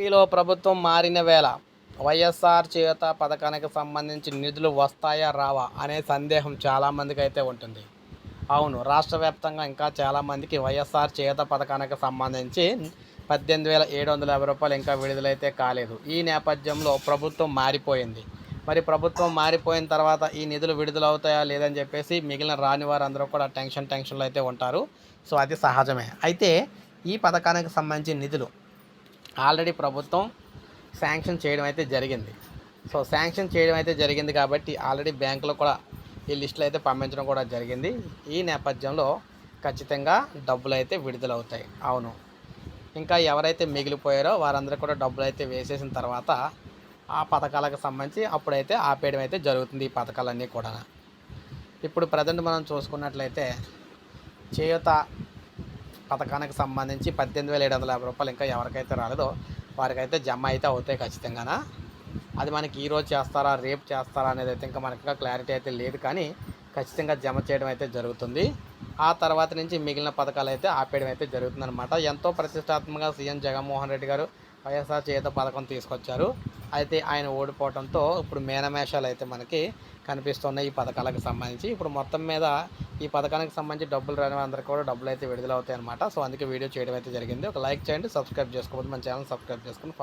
ఏపీలో ప్రభుత్వం మారిన వేళ వైఎస్ఆర్ చేత పథకానికి సంబంధించి నిధులు వస్తాయా రావా అనే సందేహం చాలామందికి అయితే ఉంటుంది. అవును రాష్ట్ర వ్యాప్తంగా ఇంకా చాలామందికి వైఎస్ఆర్ చేత పథకానికి సంబంధించి పద్దెనిమిది వేల ఏడు వందల యాభై రూపాయలు ఇంకా విడుదలైతే కాలేదు. ఈ నేపథ్యంలో ప్రభుత్వం మారిపోయింది. మరి ప్రభుత్వం మారిపోయిన తర్వాత ఈ నిధులు విడుదలవుతాయా లేదని చెప్పేసి మిగిలిన రాని వారు అందరూ కూడా టెన్షన్ టెన్షన్లో అయితే ఉంటారు. సో అది సహజమే. అయితే ఈ పథకానికి సంబంధించిన నిధులు ఆల్రెడీ ప్రభుత్వం శాంక్షన్ చేయడం అయితే జరిగింది. సో శాంక్షన్ చేయడం అయితే జరిగింది కాబట్టి ఆల్రెడీ బ్యాంకులో కూడా ఈ లిస్టులు అయితే పంపించడం కూడా జరిగింది. ఈ నేపథ్యంలో ఖచ్చితంగా డబ్బులు అయితే విడుదలవుతాయి. అవును. ఇంకా ఎవరైతే మిగిలిపోయారో వారందరూ కూడా డబ్బులు అయితే వేసేసిన తర్వాత ఆ పథకాలకు సంబంధించి అప్పుడైతే ఆపేయడం అయితే జరుగుతుంది ఈ పథకాలన్నీ కూడా ఇప్పుడు ప్రజెంట్ మనం చూసుకున్నట్లయితే చేయూత పథకానికి సంబంధించి పద్దెనిమిది వేల ఏడు వందల యాభై రూపాయలు ఇంకా ఎవరికైతే రాలేదో వారికైతే జమ అయితే అవుతాయి ఖచ్చితంగానా? అది మనకి ఈరోజు చేస్తారా రేపు చేస్తారా అనేది అయితే ఇంకా మనకి క్లారిటీ అయితే లేదు కానీ ఖచ్చితంగా జమ చేయడం అయితే జరుగుతుంది. ఆ తర్వాత నుంచి మిగిలిన పథకాలు అయితే ఆపేయడం అయితే జరుగుతుందన్నమాట. ఎంతో ప్రతిష్టాత్మకంగా సీఎం జగన్మోహన్ రెడ్డి గారు వైఎస్ఆర్ చేత పథకం తీసుకొచ్చారు. అయితే ఆయన ఓడిపోవడంతో ఇప్పుడు మేనమేషాలు అయితే మనకి కనిపిస్తున్నాయి ఈ పథకాలకు సంబంధించి. ఇప్పుడు మొత్తం మీద ఈ పథకానికి సంబంధించి డబ్బులు రాని అందరికీ కూడా డబ్బులు అయితే విడుదల అవుతాయి అనమాట సో అందుకే వీడియో చేయడం అయితే జరిగింది. ఒక లైక్ చేయండి సబ్స్క్రైబ్ చేసుకోవద్దు మన ఛానల్ సబ్స్క్రైబ్ చేసుకుని